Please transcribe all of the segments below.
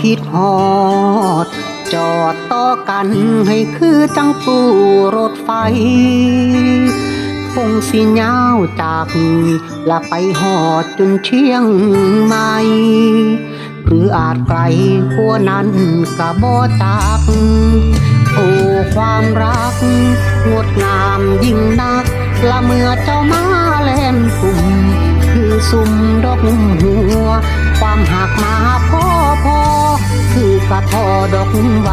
คิดฮอด จอดต่อกันให้คือจังปูรถไฟ คงสิยาวจากละไปหอดจนเชียงใหม่หรืออาจไกลกว่านั้นกะบ่จากโอ้ความรัก งดงามยิ่งนัก ละเมื่อเจ้ามาแล่นสุ่ม คือสุ่มดอกหัว ความหักมา คือกระทอดอกใบ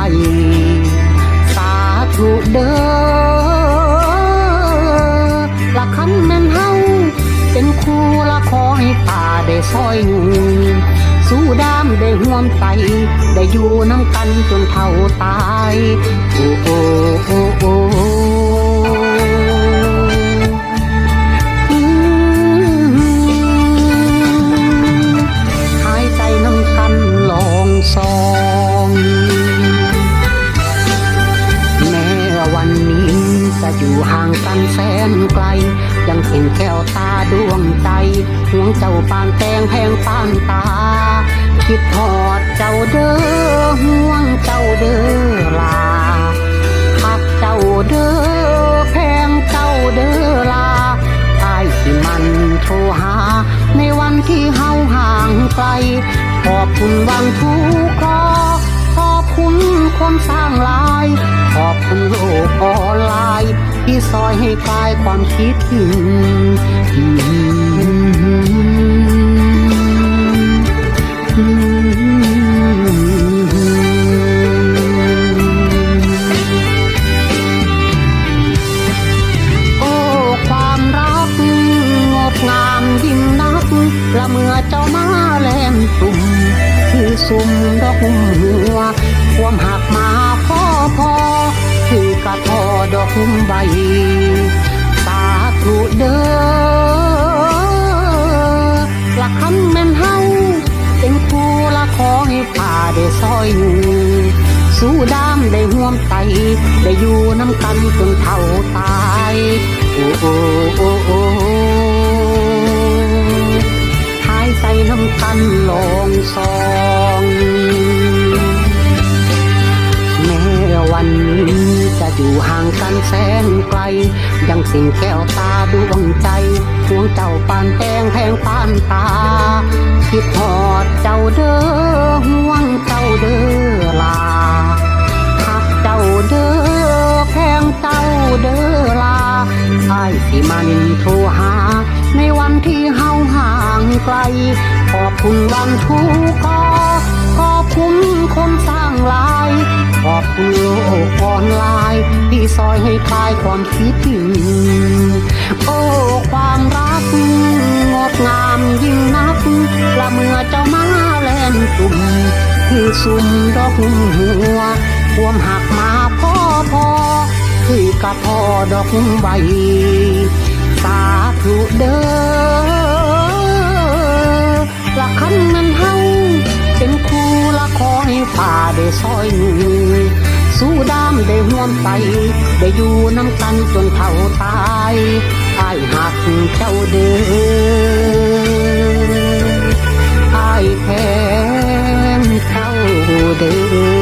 สาธุเด้อละคันแม่นเฮาเป็นคู่ละขอให้ป่าได้ซอยหนูสู้ดามได้ห่วมใจได้อยู่น้ำกันจนเท่าตาย โอ้โอ้โอ้โอ้ ห่างกันแสนไกล ยังเห็นแก้วตาดวงใจห่วงเจ้าปานแตงแพงปานตา คิดทอดเจ้าเด้อห่วงเจ้าเด้อลาหักเจ้าเด้อแพงเจ้าเด้อลาไอ้ที่มันโทรหา ในวันที่เฮาห่างไกล ขอบคุณวังทุกขอขอบคุณคนสร้างลาย อบคุณโลกออนไลน์ที่ซอยให้คลายความคิดถึงโอ้ความรักงดงามยิ่งนักละเมื่อเจ้ามาแลมตุ่มคือสุ่มดอกหัวความหักมาพอ อดอกใบสาธุเด้อละคันแม่นเฮาเป็นคู่ละขอให้ผ่าได้ซอยหนูสู้ดามได้ห่วมไตได้อยู่น้ำกันจนเท่าตายโอ้โอ้โอ้โอ้หายใจน้ำกันลงซอง อยู่ห่างกันแสนไกล ยังสิ่งแก้วตาดวงใจห่วงเจ้าปานแตงแพงปานตา คิดทอดเจ้าเด้อห่วงเจ้าเด้อลาหักเจ้าเด้อแพงเจ้าเด้อลาไอ้ายสิมันโทรหา ในวันที่เฮาห่างไกล ขอบคุณวันทุกขอขอบคุณ อบคุณโลกออนไลน์ที่ซอยให้คลายความคิดถึง โอ้ความรักงดงามยิ่งนักละเมื่อเจ้ามาแล่นตุ่มคือสุ่มดอกหัวความหักมาพ่อพอคือกระพอดอกใบสาธุเด้อ อให้ฝ่าได้ซอยหนูสู้ดามได้ห่วมไป ได้อยู่น้ำกันจนเท่าตายไอ้ายหักเจ้าเด้อไอ้ายแพงเจ้าเด้อ